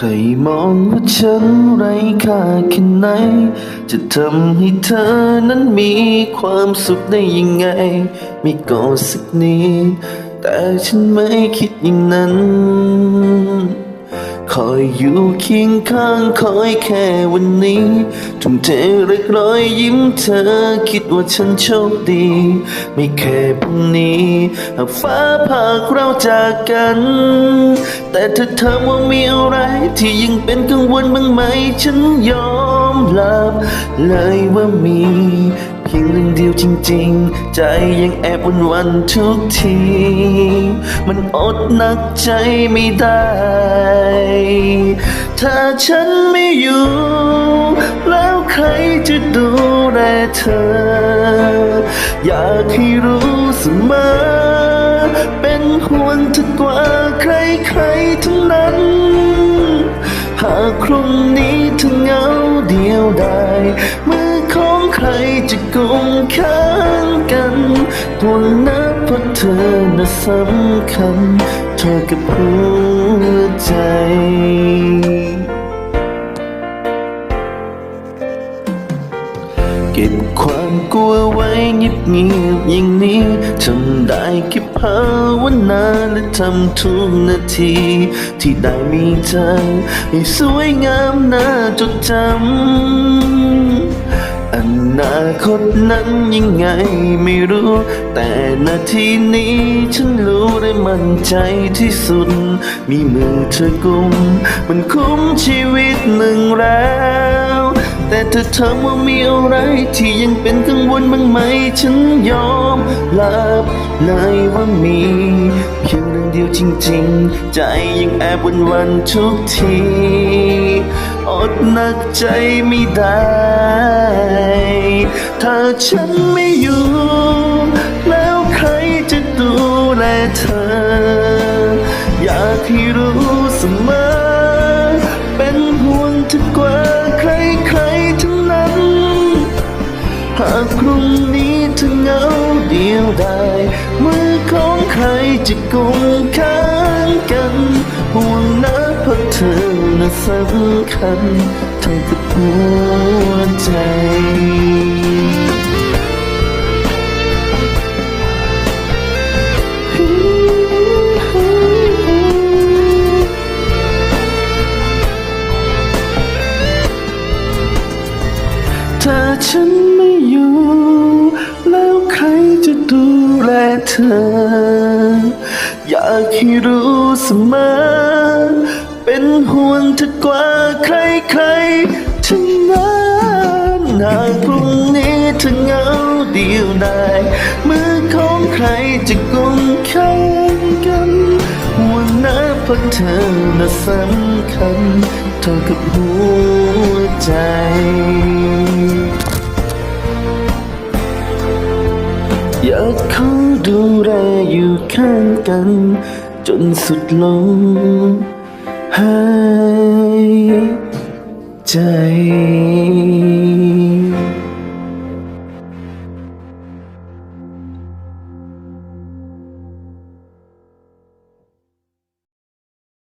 ใครมองว่าฉันไร้ค่าแค่ไหน จะทำให้เธอนั้นมีความสุขได้ยังไง ไม่โกอสักนิดแต่ฉันไม่คิดอย่างนั้น คอยอยู่เคียงข้างคอยแค่วันนี้ทุ่มเทเล็กร้อยยิ้มเธอคิดว่าฉันโชคดี ไม่แค่พรุ่งนี้หากฟ้าพาเราจากกัน แต่เธอถามว่ามีอะไร ที่ยังเป็นกังวลบ้างไหม ฉันยอมรับเลยว่ามี เพียงเรื่องเดียวจริง ๆ ใจยังแอบวันวันทุกที มันอดนักใจไม่ได้ ถ้าฉันไม่อยู่ แล้วใครจะดูแลเธอ อยากให้รู้เสมอ เป็นห่วงเธอกว่าใครๆทั้งนั้น หากครุ่งนี้เธอเหงาเดียวดาย จะกุมข้างกันห่วงนะเพราะเธอน่ะสำคัญ เธอกับหัวใจเก็บความกลัวไว้เงียบเงียบๆอย่างนี้ทำได้แค่ภาวนาและทำทุกนาที ที่ได้มีเธอให้สวยงามน่าจดจำ นาคตนั้นยังไงไม่รู้ แต่นาทีนี้ฉันรู้ได้มั่นใจที่สุด มีมือเธอกุม มันคุ้มชีวิตหนึ่งแล้ว แต่เธอถามว่ามีอะไรที่ยังเป็นกังวลบ้างไหม ฉันยอมรับเลยว่ามีเพียงเรื่องเดียวจริงๆ ใจยังแอบวันวันทุกที อดหนักใจไม่ได้ ถ้าฉันไม่อยู่ แล้วใครจะดูแลเธอ อยากให้รู้เสมอ เป็นห่วงเธอกว่าใครๆทั้งนั้น หากพรุ่งนี้เธอเหงาเดียวดายมือของใครจะกุมข้างกันห่วงนะเพราะเธอน่ะสำคัญเท่ากับหัวใจ อ อยากให้รู้เสมอ เป็นห่วงเธอกว่าใครๆทั้งนั้นหากพรุ่งนี้เธอเหงาเดียวดายมือของใครจะกุมข้างกันห่วงนะเพราะเธอน่ะสำคัญเท่ากับหัวใจ อยากเขาดูแลอยู่ข้างกัน จนสุดลมหายใจ